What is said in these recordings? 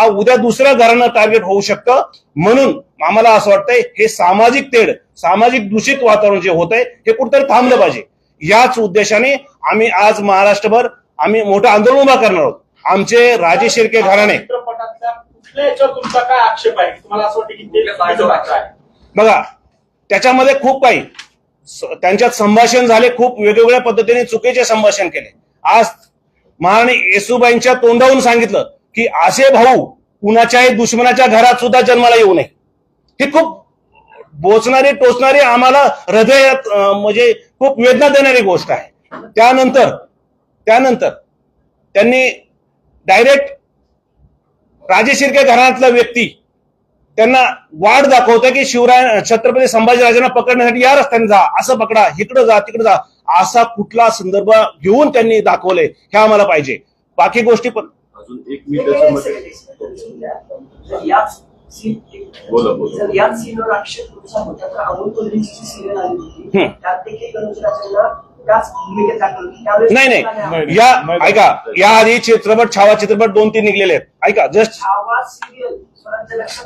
आज उद्या दुसऱ्या घरानं टार्गेट होऊ शकतं. म्हणून आम्हाला असं वाटतंय हे सामाजिक तेढ सामाजिक दूषित वातावरण जे होत आहे हे कुठेतरी थांबलं पाहिजे. याच उद्देशाने आम्ही आज महाराष्ट्रभर आम्ही मोठं आंदोलन उभा करणार आहोत. आमचे राजे शिर्के घराणे. चित्रपटातल्या कुठल्या याच्यावर तुमचा काय आक्षेप आहे? तुम्हाला असं वाटतं की ते चुकीचं वाटतं आहे? बघा त्याच्यामध्ये खूप काही. स- त्यांच्यात संभाषण झाले खूप वेगवेगळ्या पद्धतीने चुकीचे संभाषण केले. आज महाराणी येसुबाईंच्या तोंडावून सांगितलं की असे भाऊ कुणाच्याही दुश्मनाच्या घरात सुद्धा जन्माला येऊ नये. ही खूप बोचणारी टोचणारी आम्हाला हृदयात म्हणजे खूप वेदना देणारी गोष्ट आहे. त्यानंतर त्यानंतर त्यांनी डायरेक्ट राजे शिर्के घराण्यातला व्यक्ती त्यांना वाट दाखवतो की शिवराय छत्रपती संभाजीराजांना पकडण्यासाठी या रस्त्याने जा असं पकडा इकडे जा तिकडे जा असा कुठला संदर्भ घेऊन त्यांनी दाखवले हे आम्हाला पाहिजे. बाकी गोष्टी पण अजून एक मी त्याच्यामध्ये जर याच सीन- बोला, बोला. जर याच सीनवर आक्षेप तुमचा होता. तर अमोल कोल्हेची जी सिरियल आली होती हम्म. त्यात देखील गणराजांना त्याच भूमिकेत दाखवलं होतं. त्यावेळेस नाही नाही. या ऐका. या आधी चित्रपट छावा चित्रपट दोन तीन निघलेले आहेत. ऐका जस्ट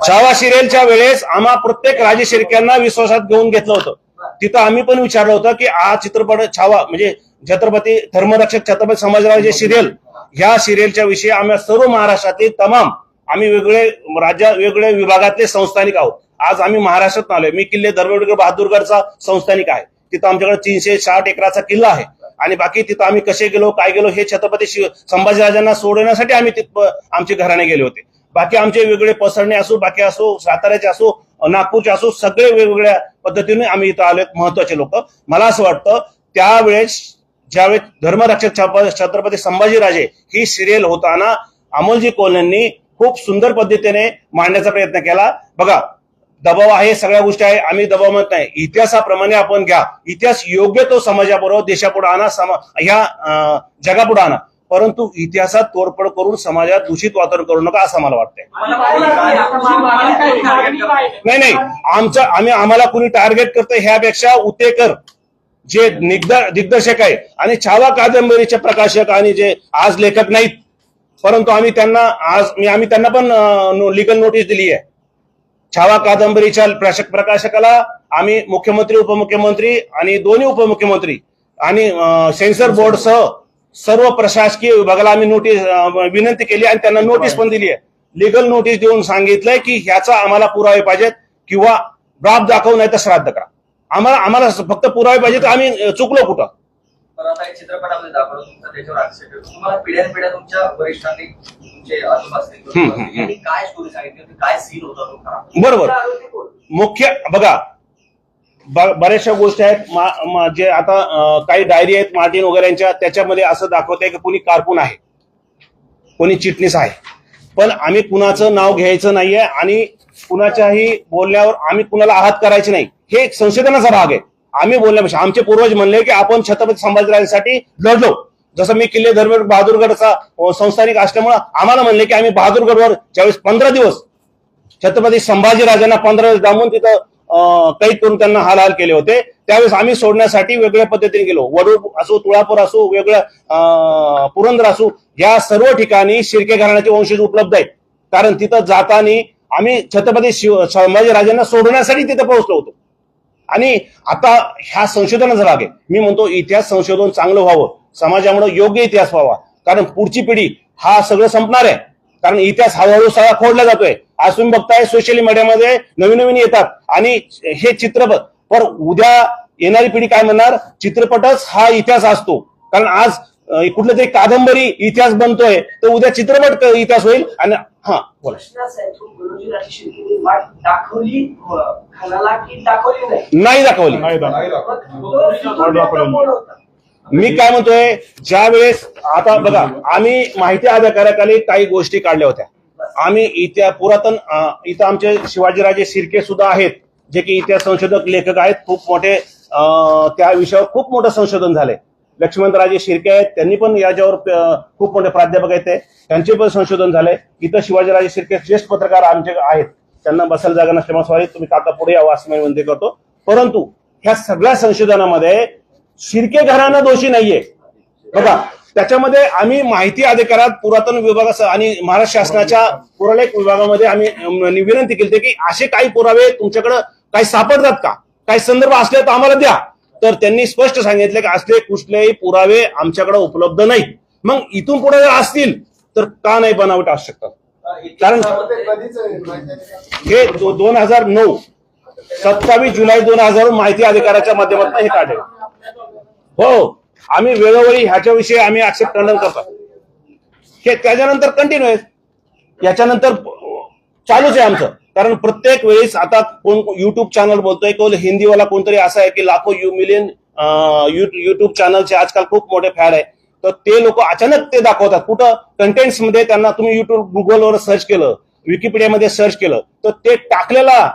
छावा सिरियलच्या वेळेस आम्हा प्रत्येक राजे शिर्क्यांना विश्वासात घेऊन घेतलं होतं. तिथं आम्ही पण विचारलं होतं की हा चित्रपट छावा म्हणजे छत्रपती धर्मरक्षक छत्रपती संभाजीराजे सिरियल ह्या सिरियलच्या विषयी आम्ही सर्व महाराष्ट्रातील तमाम आम्ही वेगळे राज्या वेगवेगळ्या विभागातले संस्थानिक आहोत. आज आम्ही महाराष्ट्रात आलोय. मी किल्ले धर्मवीर बहादूरगडचा संस्थानिक आहे. तिथं आमच्याकडे तीनशे साठ एकराचा किल्ला आहे. आणि बाकी तिथं आम्ही कसे गेलो काय गेलो हे छत्रपती शिव- संभाजीराजांना सोडवण्यासाठी आम्ही तिथं आमचे घराणे गेले होते. बाकी आमचे वेगळे पसरणे असो बाकी असो साताऱ्याचे असो नागपूरचे असो सगळे वेगवेगळ्या पद्धतीने आम्ही इथं आले महत्त्वाचे लोक. मला असं वाटतं त्यावेळेस ज्यावेळी धर्मरक्षक छत्रपती संभाजीराजे ही सिरियल होताना अमोलजी कोल्हेंनी खूप सुंदर पद्धतीने मांडण्याचा प्रयत्न केला. बघा दबाव आहे सगळ्या गोष्टी आहे आम्ही दबाव म्हणत नाही. इतिहासाप्रमाणे आपण घ्या. इतिहास योग्य तो समाजाबरोबर देशापुढे आणा समा ह्या जगापुढं जगापुढे आणा. परंतु इतिहासात तोडफोड करून समाजात दूषित वातावरण करू नका असं मला वाटतंय. नाही नाही. आमचं आम्ही आम्हाला कुणी टार्गेट करतं ह्यापेक्षा उतेकर जे दिग्द- दिग्दर्शक आहे आणि छावा कादंबरीचे प्रकाशक आणि जे आज लेखक नाहीत. परंतु आम्ही त्यांना आज मी आम्ही त्यांना पण लिगल नोटीस दिली आहे. छावा कादंबरीच्या प्रशासक प्रकाशकाला आम्ही मुख्यमंत्री उपमुख्यमंत्री आणि दोन्ही उपमुख्यमंत्री आणि सेन्सर सेन्सर बोर्डसह सर्व प्रशासकीय विभागाला आम्ही नोटीस विनंती केली आणि त्यांना नोटीस पण दिली आहे. लिगल नोटीस देऊन सांगितलंय की ह्याचा आम्हाला पुरावे पाहिजेत किंवा बाब दाखवू नाही तर श्राद्ध करा. आम्हाला आम्हाला फक्त पुरावे पाहिजेत आम्ही अं, चुकलो कुठं? पण आता एक चित्रपटामध्ये दाखवलं तुमचा त्याच्यावर आक्षेप आहे. तुम्हाला पिढ्यान पिढ्या तुमच्या वरिष्ठांनी तुमचे आजोबा असतील हम्म, हम्म, हम्म. यांनी काय स्टोरी सांगितली होती? काय सीन होता तो? खरा बरोबर? मुख्य बघा बऱ्याचशा गोष्टी आहेत. जे आता काही डायरी आहेत मार्टिन वगैरेच्या त्याच्यामध्ये असं दाखवत की कुणी कारकून आहे. कोणी चिटणीस आहे. पण आम्ही कुणाचं नाव घ्यायचं नाहीये आणि कुणाच्याही बोलण्यावर आम्ही कुणाला आहात करायचे नाही. हे एक संशोधनाचा भाग आहे. आम्ही बोलण्यापेक्षा आमचे पूर्वज म्हणले की आपण छत्रपती संभाजीराजांसाठी लढलो. जसं मी किल्ले धर्म बहादूरगडचा संस्थानिक असल्यामुळं आम्हाला म्हणले की आम्ही बहादूरगडवर ज्यावेळेस पंधरा दिवस छत्रपती संभाजीराजांना पंधरा दिवस दामून तिथं अं, कैद करून त्यांना हालहाल केले होते त्यावेळेस आम्ही सोडण्यासाठी वेगळ्या पद्धतीने गेलो. वडूर असो तुळापूर असो वेगळं अं, पुरंदर असो या सर्व ठिकाणी शिर्के घराण्याचे वंशज उपलब्ध आहेत. कारण तिथं जाताना आम्ही छत्रपती शिव संभाजीराजांना सोडण्यासाठी तिथे पोहोचलो होतो. आणि आता ह्या संशोधनाचा भाग आहे. मी म्हणतो इतिहास संशोधन चांगलं व्हावं. समाजामुळे योग्य इतिहास व्हावा. कारण पुढची पिढी हा सगळं संपणार आहे. कारण इतिहास हळूहळू सगळा खोडला जातोय. आज तुम्ही बघताय सोशल मीडियामध्ये नवीन नवीन येतात. आणि हे चित्रपट पर उद्या येणारी पिढी काय म्हणणार? चित्रपटच हा इतिहास असतो. कारण आज कुठलं तरी कादंबरी इतिहास बनतोय तर उद्या चित्रपट क- इतिहास होईल आणि हा नाही? नाही दाखवली. मी काय म्हणतोय ज्या वेळेस आता बघा आम्ही माहिती अधिकाऱ्याखाली काही गोष्टी काढल्या होत्या. आम्ही इतिहास पुरातन इथं आमचे शिवाजीराजे शिर्के सुद्धा आहेत जे की इतिहास संशोधक लेखक आहेत खूप मोठे अं, त्या विषयावर खूप मोठं संशोधन झालंय. लक्ष्मणराजे शिर्के आहेत त्यांनी पण याच्यावर खूप मोठे प्राध्यापक आहेत त्यांचे पण संशोधन झालंय इथं शिवाजीराजे शिर्के ज्येष्ठ पत्रकार आमचे आहेत. त्यांना बसायला जागा नसल्यामुळे सॉरी तुम्ही काका पुढे यावं असं मी विनंती करतो. परंतु ह्या सगळ्या संशोधनामध्ये शिर्के घराणं दोषी नाहीये. बघा त्याच्यामध्ये आम्ही माहिती अधिकारात पुरातन विभागासह आणि महाराष्ट्र शासनाच्या पुरालेख विभागामध्ये आम्ही विनंती केली होती की असे काही पुरावे तुमच्याकडे काही सापडतात का? काही संदर्भ असले तर आम्हाला द्या. तर त्यांनी स्पष्ट सांगितले की असले कुठलेही पुरावे आमच्याकडे उपलब्ध नाही. मग इथून पुढे जर असतील तर का नाही बनावट असू शकतात? कारण हे दोन हजार नऊ सत्तावीस जुलै दोन हजार माहिती अधिकाराच्या माध्यमातून हे काढले. हो आम्ही वेळोवेळी ह्याच्याविषयी आम्ही आक्षेप खंडन करतो. हे त्याच्यानंतर कंटिन्यू आहे. याच्यानंतर चालूच आहे आमचं. कारण प्रत्येक वेळेस आता कोण युट्यूब चॅनल बोलतोय कोण हिंदीवाला कोणतरी असं आहे की लाखो यू मिलियन युट्यूब चॅनलचे आजकाल खूप मोठे फॅड आहे. तर ते लोक अचानक ते दाखवतात. कुठं कंटेंट्समध्ये त्यांना तुम्ही युट्यूब गुगलवर सर्च केलं विकिपीडियामध्ये सर्च केलं तर ते टाकलेला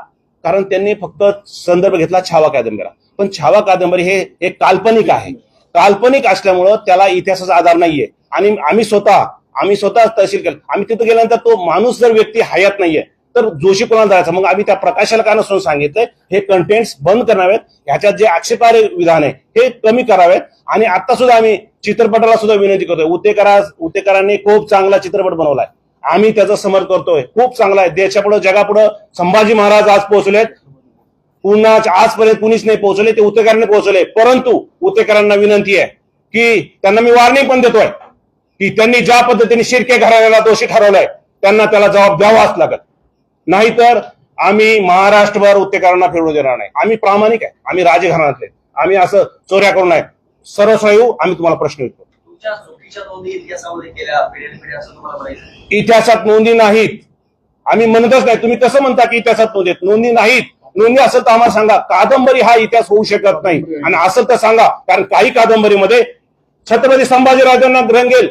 कारण त्यांनी फक्त संदर्भ घेतला छावा कादंबरी पण छावा कादंबरी हे एक काल्पनिक आहे. काल्पनिक असल्यामुळं त्याला इतिहासाचा आधार नाहीये. आणि आम्ही स्वतः आम्ही स्वतः तहसील केलं. आम्ही तिथं गेल्यानंतर तो माणूस जर व्यक्ती हयात नाहीये तर जोशी कोणाला जायचं? मग आम्ही त्या प्रकाशाला का नसून सांगितलंय हे कंटेंट्स बंद करावेत ह्याच्यात जे आक्षेपार्ह विधान आहे हे कमी करावेत. आणि आता सुद्धा आम्ही चित्रपटाला सुद्धा विनंती करतोय. उतेकरा उतेकरांनी खूप चांगला चित्रपट बनवलाय. आम्ही त्याचं समर्थन करतोय. खूप चांगला आहे. देशापुढं जगापुढं संभाजी महाराज आज पोहोचलेत. पुन्हा आजपर्यंत कुणीच नाही पोहोचले ते उतेकरांनी पोहोचले. परंतु उतेकरांना विनंती आहे की त्यांना मी वॉर्निंग पण देतोय की त्यांनी ज्या पद्धतीने शिर्के घराण्याला दोषी ठरवलाय त्यांना त्याला जबाब द्यावाच लागत नाहीतर आम्ही महाराष्ट्रभर उतेकरांना फिरवू देणार नाही. आम्ही प्रामाणिक आहे. आम्ही राजघराण्यातले आम्ही असं चोऱ्या करू नये. सरळ येऊ आम्ही तुम्हाला प्रश्न आहे. इतिहासात नोंदी नाहीत. आम्ही म्हणतच नाही. तुम्ही कसं म्हणता की इतिहासात नोंदी? नोंदी नाहीत. नोंदी असेल तर आम्हाला सांगा. कादंबरी हा इतिहास होऊ शकत नाही. आणि असेल तर सांगा. कारण काही कादंबरीमध्ये छत्रपती संभाजीराजांना रंगेल.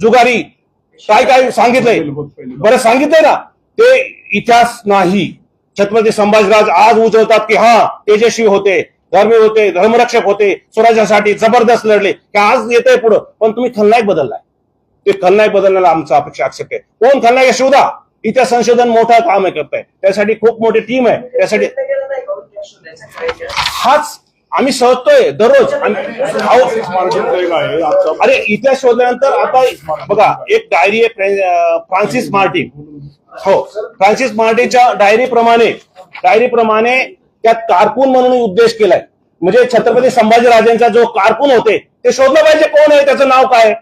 जुगारी. काय काय सांगितलंय? बरं सांगितलंय ना. ते इतिहास नाही. छत्रपती संभाजीराज आज उजवतात की हा तेजस्वी होते धर्मी होते धर्मरक्षक होते स्वराज्यासाठी जबरदस्त लढले. की आज येतंय पुढं पण तुम्ही खलनायक बदललाय. ते खलनायक बदलण्याला आमचा अपेक्षा आक्षेप आहे. कोण खलनायक शोधा इतिहास संशोधन मोठं काम आहे करताय. त्यासाठी खूप मोठी टीम आहे. त्यासाठी हाच आम्ही सहजतोय दररोज. अरे इतिहास शोधल्यानंतर आता बघा एक डायरी आहे फ्रान्सिस मार्टिन. हो. फ्रान्सिस मार्टिनच्या डायरी प्रमाणे डायरी प्रमाणे त्यात कारकून म्हणून उद्देश केलाय. म्हणजे छत्रपती संभाजीराजांचा जो कारकून होते ते शोधलं पाहिजे कोण आहे त्याचं नाव काय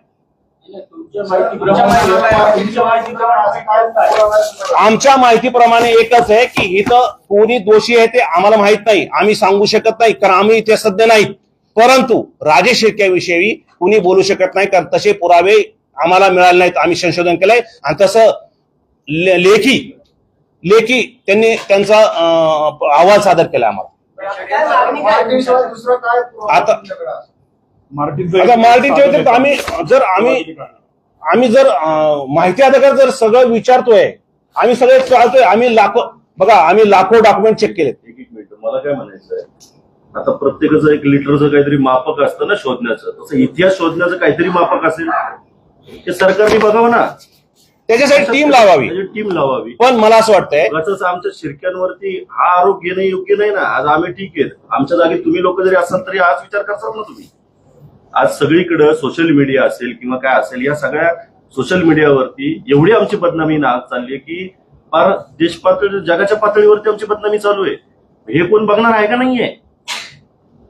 आमच्या माहितीप्रमाणे एकच आहे की इथं कोणी दोषी आहे ते आम्हाला माहीत नाही. आम्ही सांगू शकत नाही कारण आम्ही इथे सध्या नाहीत. परंतु राजेश शिर्क्याविषयी कुणी बोलू शकत नाही कारण तसे पुरावे आम्हाला मिळाले नाहीत. आम्ही संशोधन केलंय. आणि तसं ले- लेखी लेखी त्यांनी त्यांचा अहवाल सादर केला आम्हाला? आता आता मार्टिनच्या व्यतिरिक्त आम्ही जर आम्ही आम्ही जर माहिती अधिकार जर सगळं विचारतोय आम्ही सगळे चालतोय आम्ही लाखो बघा आम्ही लाखो डॉक्युमेंट चेक केलेत. एक एक मिनिट मला काय म्हणायचं आहे आता प्रत्येकाचं एक लिटरचं काहीतरी मापक असतं ना शोधण्याचं. तसं इतिहास शोधण्याचं काहीतरी मापक असेल. हे सरकारने बघावं ना. त्याच्यासाठी टीम लावावी. टीम लावावी. पण मला असं वाटतंय आमच्या शिरक्यांवरती हा आरोप घेणं योग्य नाही ना. आज आम्ही ठीक आहेत. आमच्या जागी तुम्ही लोक जरी असाल तरी आज विचार करसाल ना तुम्ही. आज सगळीकडे सोशल मीडिया असेल किंवा काय असेल या सगळ्या सोशल मीडियावरती एवढी आमची बदनामी ना चालली आहे की फार देश पातळी जगाच्या पातळीवरती आमची बदनामी चालू आहे. हे कोण बघणार आहे का नाहीये?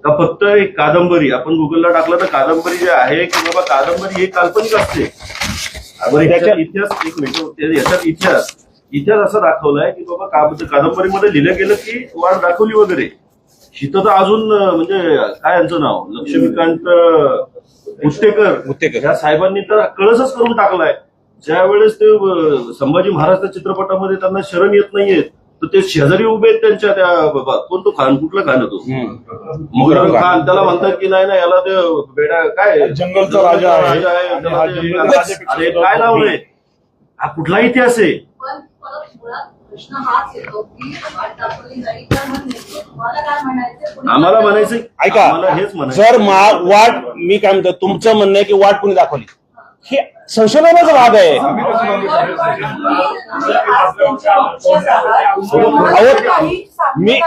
का फक्त एक कादंबरी आपण गुगलला टाकलं तर कादंबरी जे आहे की बाबा कादंबरी ही काल्पनिक असते. इतिहास एक मिनिट याच्यात इतिहास. इतिहास असा दाखवलाय की बाबा का- कादंबरीमध्ये लिहिलं गेलं की वाट दाखवली वगैरे. तर अजून म्हणजे काय यांचं नाव? लक्ष्मीकांत उत्तेकर. या साहेबांनी तर कळसच करून टाकलाय. ज्या वेळेस ते संभाजी महाराज चित्रपटामध्ये त्यांना शरण येत नाहीयेत तर ते शेजारी उभे आहेत त्यांच्या त्या बाबा. कोण तो खान? कुठला खान आहे तो? मुगरम खान. त्याला म्हणतात की नाही ना याला ते बेडा काय जंगलचा राजा आहे. अरे काय लावलंय हा कुठला इतिहास आहे? आम्हाला म्हणायचं ऐका आम्हाला हेच म्हणायचं जर मा- वाट मी काय म्हणतो तुमचं म्हणणं आहे की वाट कुणी दाखवली? हे संशोधनाचा भाग आहे. मी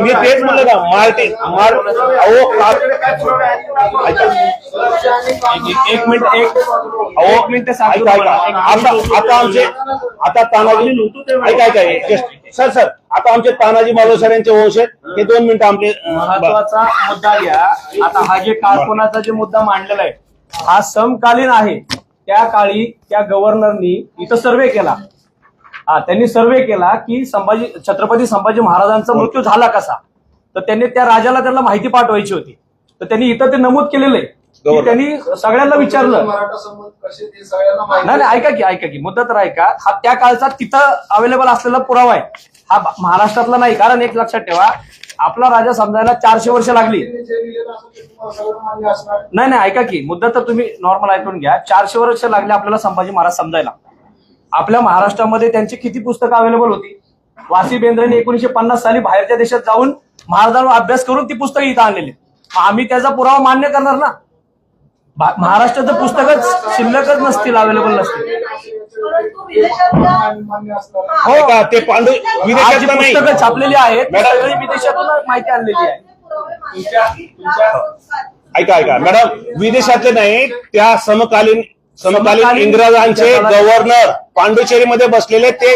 मी तेच म्हणलं ना मार्टी मार अहो का-. एक- एक मिनिट एक अहो एक मिनिट आता आता आमचे आता तानाजी ऐका just- सर सर आता आमचे तानाजी मालोसर यांचे वंश आहेत हे दोन मिनिटं आमचे महत्त्वाचा मुद्दा घ्या. आता हा जे कारकुनाचा जे मुद्दा मांडलेला आहे हा समकालीन आहे. त्या काळी त्या गव्हर्नरनी इथं सर्वे केला. हा त्यांनी सर्वे केला की संभाजी छत्रपती संभाजी महाराजांचा मृत्यू झाला कसा? तर त्यांनी त्या राजाला त्यांना माहिती पाठवायची होती. तर त्यांनी इथं ते नमूद केलेलं आहे. की. त्यांनी सगळ्यांना विचारलं. मराठा संबंध कसे ते सगळ्यांना माहिती नाही नाही ऐका की ऐका की. मुद्दा तर ऐका. हा त्या काळचा तिथं अवेलेबल असलेला पुरावा आहे. हा महाराष्ट्रातला नाही कारण एक लक्षात ठेवा. आपला राजा समजायला चारशे वर्ष लागली. नाही नाही ऐका की मुद्दा तर तुम्ही नॉर्मल ऐकून घ्या. चारशे वर्ष लागले आपल्याला संभाजी महाराज समजायला. आपल्या महाराष्ट्रामध्ये त्यांची किती पुस्तकं अवेलेबल होती? वासी बेंद्रेने एकोणीशे पन्नास साली बाहेरच्या देशात जाऊन महाराजांवर अभ्यास करून ती पुस्तकं इथं आणलेली. आम्ही त्याचा पुरावा मान्य करणार ना? महाराष्ट्राचं पुस्तकच शिल्लकच नसतील अवेलेबल नसतील. हा. ऐका ते पांडू आज जी विदेशातलं नाही. पुस्तकं छापलेली आहेत ती मॅडम. सगळी विदेशातून माहिती आणलेली आहे. ऐका ऐका. मॅडम विदेशातले नाही त्या समकालीन समकालीन समकालीन इंग्रजांचे गव्हर्नर पांडुचेरीमध्ये बसलेले ते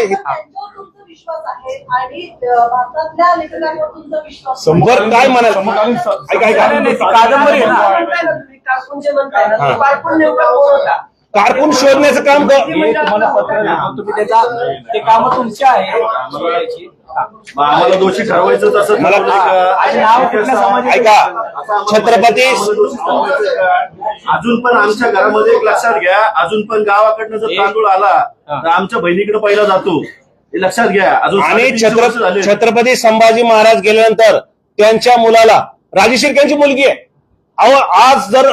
विश्वास आहे आणि अं, भारतातल्या लेखकांवर तुमचा विश्वास आहे. बर काय म्हणाल? समकालीन स- ऐका ऐका. नाही, नाही, ती कादंबरी आहे ना. म्हणताय ना तुम्ही, कारकून जे म्हणताय ना. तो कारकून नेमका कोण होता? कारकून शोधण्याचं काम कर मी तुम्हाला पत्र लिहितो तुम्ही त्याचा ते काम तुमचे आहे. मग आम्हाला दोषी ठरवायचंच असं मला- ठरवलंय आणि नाव का? कुठल्या समाजाचं- ऐका. छत्रपती अजून पण आमच्या घरामध्ये एक लक्षात घ्या. अजून पण गावाकडनं जर तांदूळ आला तर आमच्या बहिणीकडे पहिला जातो. लक्षात घ्या. अजून आणि. छत्रपती संभाजी महाराज गेल्यानंतर त्यांच्या मुलाला राजे शिर्क्यांची मुलगी आहे. अहो आज जर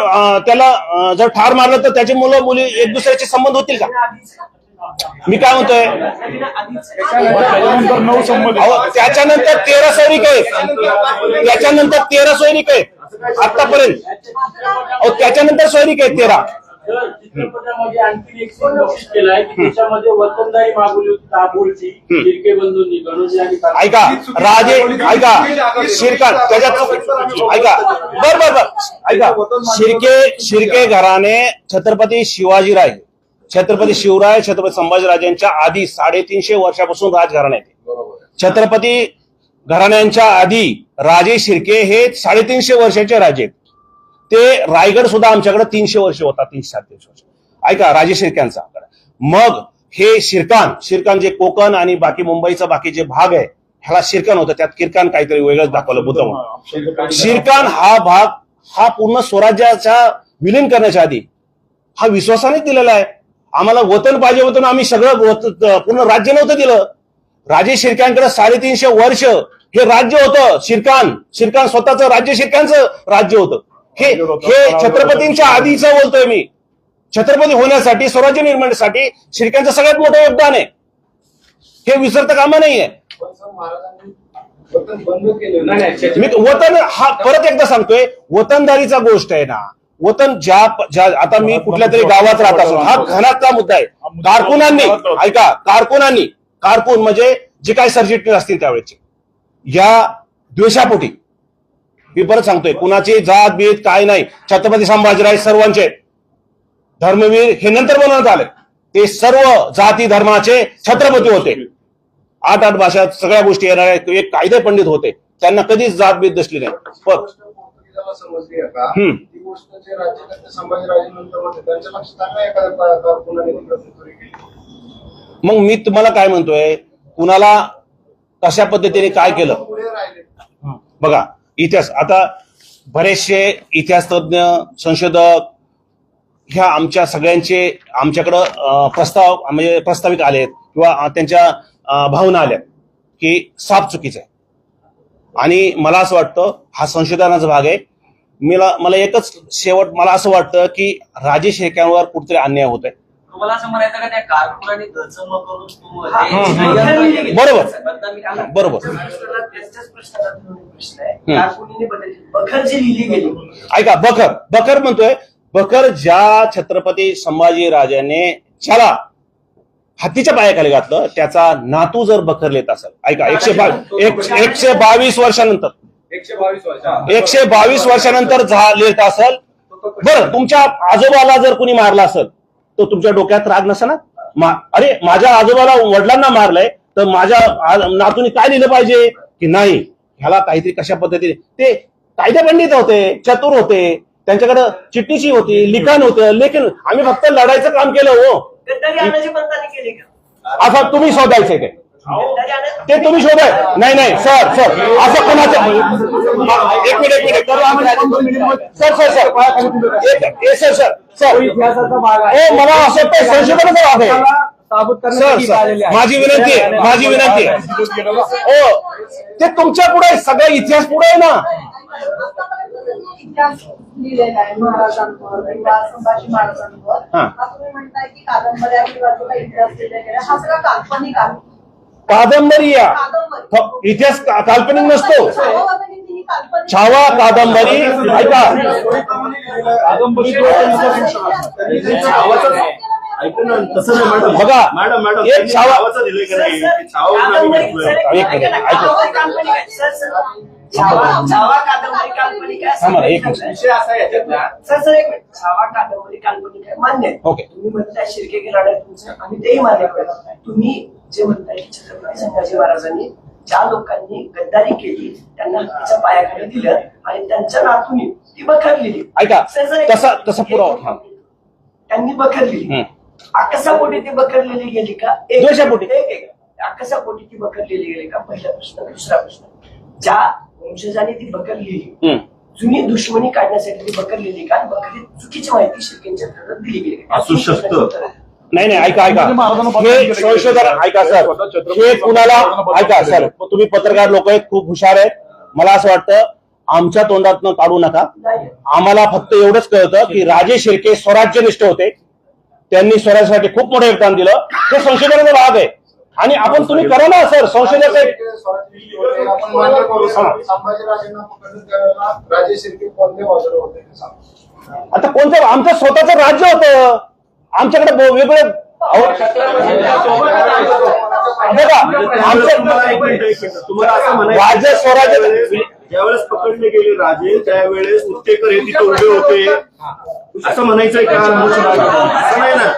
त्याला जर ठार मारलं तर त्याची मुलं मुली एक दुसऱ्याचे संबंध होतील का? मी काय म्हणतोय? त्याच्यानंतर तेरा सैनिक आहेत. त्याच्यानंतर तेरा सैनिक आहेत. आतापर्यंत त्याच्यानंतर सैनिक आहेत तेरा तर. चित्रपटामध्ये आणखी एक सीन नोटीस केलाय की त्याच्यामध्ये वतनदारी मागवली होती दाभोळची शिर्के बंधूंनी गणोजी आणि. ऐका राजे ऐका शिरकान त्याच्यात ऐका बर बर बर. ऐका शिर्के शिर्के घराणे छत्रपती शिवाजीराय छत्रपती शिवराय छत्रपती संभाजीराजांच्या आधी साडेतीनशे वर्षापासून राजघराणे छत्रपती घराण्यांच्या आधी राजे शिर्के हे साडेतीनशे वर्षाचे राजे आहेत. ते रायगड सुद्धा आमच्याकडे तीनशे वर्ष होता तीनशे साडेतीनशे वर्ष. ऐका राजे शिर्क्यांचा मग हे शिरकान शिरकान जे कोकण आणि बाकी मुंबईचा बाकी जे भाग आहे ह्याला शिरकान होतं त्यात किरकान काहीतरी वेगळंच दाखवलं बुद्ध म्हणून. शिरकान हा भाग हा पूर्ण स्वराज्याच्या विलीन करण्याच्या आधी हा विश्वासानेच दिलेला आहे. आम्हाला वतन पाहिजे होतं आम्ही सगळं पूर्ण राज्य नव्हतं दिलं. राजे शिरकांकडे साडेतीनशे वर्ष हे राज्य होतं शिरकान. शिरकान स्वतःचं राज्य शिरकांचं राज्य होतं. हे हे छत्रपतींच्या आधीचं बोलतोय मी. छत्रपती होण्यासाठी स्वराज्य निर्माणासाठी शिरकांचं सगळ्यात मोठं योगदान आहे. हे विसरता कामा नाहीये. मी वतन हा परत एकदा सांगतोय वतनदारीचा गोष्ट आहे ना. वतन ज्या ज्या आता मी कुठल्या तरी गावात राहत असो हा घरातला मुद्दा आहे? कारकुनांनी. ऐका कारकुनांनी. कारकून म्हणजे जे काही सरचिटणीस असतील त्यावेळेचे. या द्वेषापोटी. मी परत सांगतोय कुणाची जात बीत काय नाही. छत्रपती संभाजीराज सर्वांचे. धर्मवीर हे नंतर बनवण्यात आले. ते सर्व जाती धर्माचे छत्रपती होते. आठ आठ भाषा सगळ्या गोष्टी येणारे एक कायदे पंडित होते. त्यांना कधीच जात बीत दिसली नाही. मग मी तुम्हाला काय म्हणतोय? कुणाला कशा पद्धतीने काय केलं? बघा. इतिहास. आता बरेचसे इतिहास तज्ज्ञ संशोधक ह्या आमच्या सगळ्यांचे आमच्याकडं प्रस्ताव म्हणजे प्रस्तावित आले आहेत किंवा त्यांच्या भावना आल्या की साप चुकीचं आहे. आणि मला असं वाटतं हा संशोधनाचा भाग आहे. मला मला एकच शेवट मला असं वाटतं की राजेश हेक्यांवर कुठेतरी अन्याय होत आहे तुम्हाला असं म्हणायचं का त्या कारकुनाने दचम करून तू हम्म. बरोबर. बरोबर. त्याच्यावर त्याच्याच प्रश्नाचा दोन प्रश्न आहे. हम्म. कारकुनीने बदलली. बखर जी लिहिली गेली. ऐका बकर बकर म्हणतोय बकर ज्या छत्रपती संभाजी राजाने ज्याला हत्तीच्या पायाखाली घातलं त्याचा नातू जर बकर लिहित असेल ऐका एकशे बावीस एकशे बावीस वर्षानंतर. एकशे बावीस वर्ष एकशे बावीस वर्षानंतर झा- लिहित असेल. बरं तुमच्या आजोबाला जर कुणी मारला असेल तर तुमच्या डोक्यात राग नसा ना? मा- अरे माझ्या आजोबाला वडिलांना मारलंय तर माझ्या नातूने काय लिहिलं पाहिजे? की नाही ह्याला काहीतरी कशा पद्धतीने ते कायदे पंडित होते चतुर होते त्यांच्याकडे चिठ्ठीची होती लिखाण होतं लेखन आम्ही फक्त लढायचं काम केलं हो. तुम्ही ते गद्दारी आणायचं ते तुम्ही शोधाय नाही नाही सर सर. असं कोणाचं एक मिनिट एक मिनिट. Sir sir sir. एक एक सर. Sir sir. हो मला असं वाटतं संशोधनाचा आहे. सर. माझी विनंती आहे माझी विनंती आहे. हो ते तुमच्यापुढे सगळा इतिहास पुढे आहे ना? लिहिलेला आहे महाराजांवर किंवा संभाजी महाराजांवर तुम्ही म्हणताय की कादंबऱ्या किंवा जो काही इतिहास लिहिला गेला हा सगळा काल्पनिक आहे. कादंबरी या इतिहास का- काल्पनिक नसतो ही छावा कादंबरी ऐका बघा, मॅडम मॅडम एक छावा- एक. छावा आहे. कादंबरी काल्पनिक आहे. थांबा ना, एक मिनिट. विषय असा आहे याच्यातला. सर सर एक मिनिट छावा कादंबरी काल्पनिक आहे मान्य आहे. ओके. तुम्ही म्हणताय शिर्के की लढाई तुमचं आम्ही तेही मान्य करत तुम्ही जे म्हणताय की छत्रपती संभाजी महाराजांनी ज्या लोकांनी गद्दारी केली त्यांना हत्तीच्या पायाखाली दिलं आणि त्यांच्या नातूनी ती बखरलेली ऐका, सर, सर, एक- तसा- तसा पुरावा. हा. त्यांनी बखरलेली हम्म. आकसापोटी ती बखरलेली गेली का एक- द्वेषापोटी. एक एक आकसापोटी ती बखरलेली गेली का पहिला प्रश्न दुसरा प्रश्न ज्या वंशजाने ती बखरलेली हम्म. जुनी दुश्मनी काढण्यासाठी ती बखरलेली का बकरी चुकीची माहिती शिर्केंच्या विरोधात दिली गेली? असू शकतं. नाही नाही ऐका ऐका. हे संशोधन ऐका सर. हे कुणाला ऐका सर तुम्ही पत्रकार लोक आहेत खूप हुशार आहेत. मला असं वाटतं आमच्या तोंडातनं काढू नका. आम्हाला फक्त एवढंच कळतं की राजे शिर्के स्वराज्यनिष्ठ होते. त्यांनी स्वराज्यासाठी खूप मोठं योगदान दिलं. हे संशोधनाचा भाग आहे. आणि आपण तुम्ही करा ना सर सांगा. आता कोणतं आमचं स्वतःचं राज्य होतं. आमच्याकडे वेगळे राज्य स्वराज्य- ज्यावेळेस- ज्यावेळेस पकडले गेले राजे त्यावेळेस उत्तेकर हे तिथे उभे होते. असं म्हणायचंय का? असं नाही ना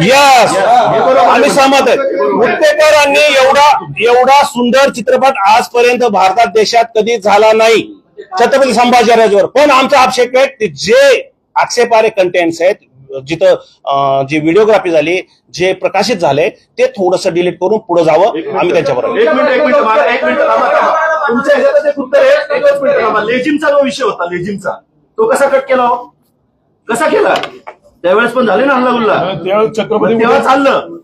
यस आम्ही सहमत आहे. उत्तेकरांनी एवढा एवढा सुंदर चित्रपट आजपर्यंत भारतात देशात कधी झाला नाही. छत्रपती संभाजीराजावर. पण आमचा आक्षेप आहे जे आक्षेपारे कंटेंट्स आहेत जिथं जी व्हिडिओग्राफी झाली जे प्रकाशित झाले ते थोडस डिलीट करून पुढे जावं आम्ही त्यांच्याबरोबर. एक मिनिट एक मिनिट एक मिनिट तुमच्या ह्याच्यात एक उत्तर आहे. एकच मिनिट थांबा. लेजिमचा जो विषय होता लेजिमचा तो कसा कट केला हो? कसा केला? त्यावेळेस पण झाले ना हल्ला गुल्ला त्यावेळेस छत्रपती तेव्हा चाललं.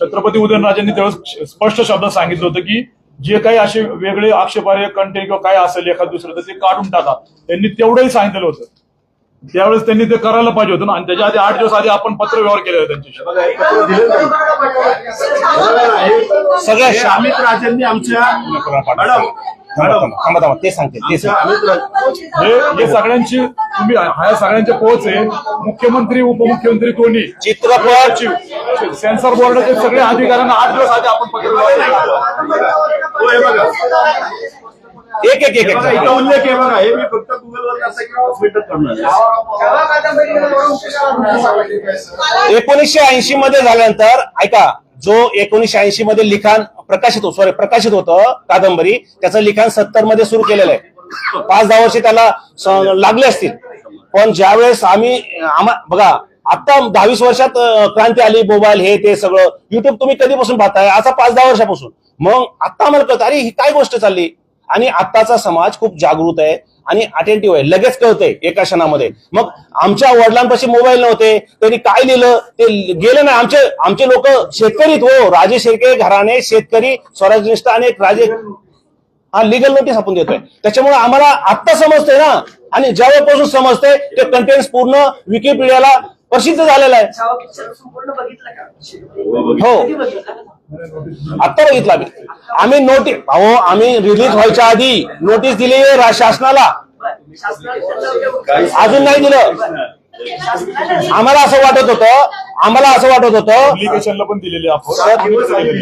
छत्रपती उदयनराजेंनी त्यावेळेस स्पष्ट शब्दात सांगितलं होतं की जे काही असे वेगळे आक्षेपार्ह कंटेंट किंवा काय असेल एखाद दुसरं तर ते काढून टाका. त्यांनी तेवढंही सांगितलेलं होतं. त्यावेळेस त्यांनी ते करायला पाहिजे होतं ना. आणि त्याच्या आधी आठ दिवस आधी आपण पत्र व्यवहार केले होते त्यांच्याशी. सगळ्या अमित राजांनी आमच्या ते सांगते ते हे सगळ्यांची तुम्ही ह्या सगळ्यांचे पोच आहे. मुख्यमंत्री उपमुख्यमंत्री कोणी? चित्रपट सचिव सेन्सर बोर्डाचे सगळे अधिकाऱ्यांना आठ दिवस आधी आपण पत्र एक एक एक उल्लेख आहे बघा हे मी फक्त गुगलवर एकोणीसशे ऐंशी मध्ये झाल्यानंतर ऐका जो एकोणीसशे ऐंशी मध्ये लिखाण प्रकाशित होत सॉरी प्रकाशित होतं कादंबरी त्याचं लिखाण सत्तरमध्ये सुरू केलेलं आहे. पाच दहा वर्षे त्याला लागले असतील. पण ज्यावेळेस आम्ही आम्हा बघा आता दहावीस वर्षात क्रांती आली मोबाईल हे ते सगळं. युट्यूब तुम्ही कधीपासून पाहताय? आता पाच दहा वर्षापासून. मग आता आम्हाला कळतं अरे ही काय गोष्ट चालली? आणि आताचा समाज खूप जागृत आहे आणि अटेंटिव्ह आहे. लगेच कळतंय एका क्षणामध्ये. मग आमच्या वडिलांपाशी मोबाईल नव्हते त्यांनी काय लिहिलं? ते गेलं नाही. आमचे आमचे लोक शेतकरीत हो. राजे शेळके घराणे शेतकरी स्वराज्यनिष्ठ आणि एक राजे हा लिगल नोटीस आपण देतोय. त्याच्यामुळे आम्हाला आत्ता समजतंय ना. आणि जेव्हापासून समजतंय ते कंटेंट पूर्ण विकिपीडियाला प्रसिद्ध झालेलं आहे. हो. कधी बघितलं आत्ता बघितलं आम्ही. आम्ही नोटीस अहो आम्ही रिलीज व्हायच्या आधी नोटीस दिली शासनाला. अजून नाही दिलं. आम्हाला असं वाटत होतं आम्हाला असं वाटत होतं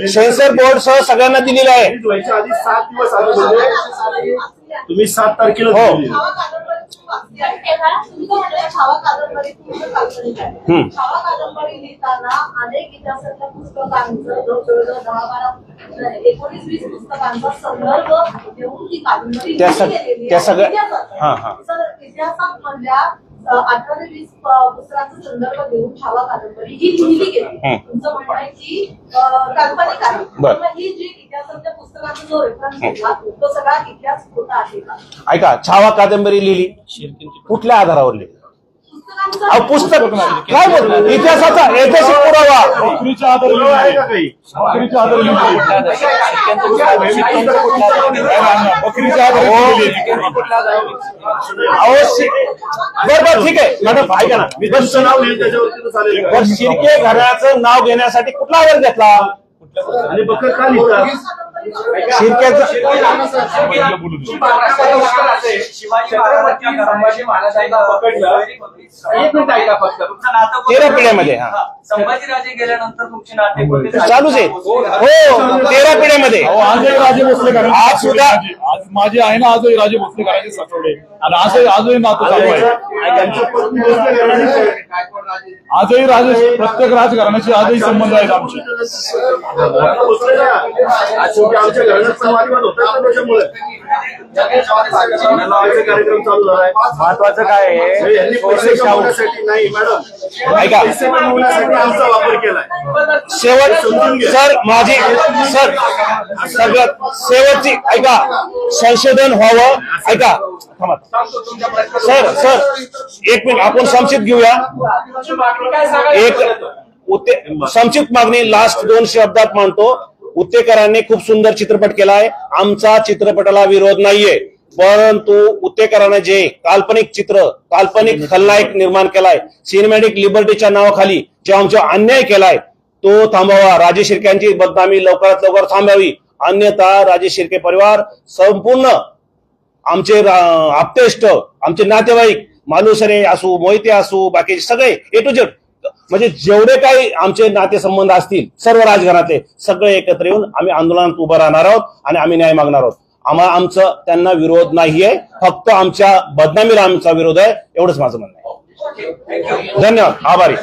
सेन्सर बोर्ड सह सगळ्यांना दिलेलं आहे. तुम्ही सात तारखेला हो. हम्म. त्या सग-. सगळ्या-. हा, हा. ऐका छावा कादंबरी लिहिली कुठल्या आधारावर लिहिली पुस्तक काय बोल इतिहासाचा ऐतिहासिक पुरावा नोकरीच्या बरोबर हो. बरं बरं ठीक आहे मॅडम ऐका ना शिर्के घराण्याचं नाव घेण्यासाठी कुठला आधार घेतला आणि बकर का लिहितात तेरा पिढ्यामध्ये, हा. संभाजीराजे गेल्यानंतर तुमचे नाते चालूच आहे. हो तेरा पिढ्यामध्ये. आजही राजे भोसले घराणे आज सुद्धा- आज माझी आहे ना आजही राजे भोसले घराणे साठवले. आणि आजही आजही नातं चालू आहे. आजही राजे प्रत्येक राजघराण्याशी आजही संबंध आहेत आमचे. आमच्या घराण्यात त्याच्यामुळे कार्यक्रम चालू झालाय महत्वाचं काय आहे? यांनी पैसे कमवण्यासाठी नाही मॅडम. ऐका. पैसे कमवण्यासाठी आमचा वापर केलाय. शेवट सर माझी सर सगळ्यात शेवटची ऐका. संशोधन व्हावं. ऐका. थांबा. सर सर एक मिनिट. आपण संक्षिप्त घेऊया. एक संक्षिप्त मागणी लास्ट दोन शब्दात मांडतो. उत्तेकरांनी खूप सुंदर चित्रपट केलाय. आमचा चित्रपटाला विरोध नाहीये. परंतु उत्तेकरांना जे काल्पनिक चित्र काल्पनिक खलनायक निर्माण केलाय सिनेमॅटिक लिबर्टीच्या नावाखाली जे आमचा अन्याय केलाय तो थांबवा. राजे शिर्क्यांची बदनामी लवकरात लवकर थांबावी. अन्यथा राजे शिर्के परिवार संपूर्ण आमचे आप्तेष्ट आमचे नातेवाईक मालुसरे असू मोहिते असू बाकीचे सगळे ए टू जेड म्हणजे जेवढे काही आमचे नातेसंबंध असतील सर्व राजघरातले सगळे एकत्र येऊन आम्ही आंदोलनात उभं राहणार आहोत आणि आम्ही न्याय मागणार आहोत आम्हा आमचं त्यांना विरोध नाहीये फक्त आमच्या बदनामीला आमचा विरोध आहे एवढंच माझं म्हणणं आहे धन्यवाद आभारी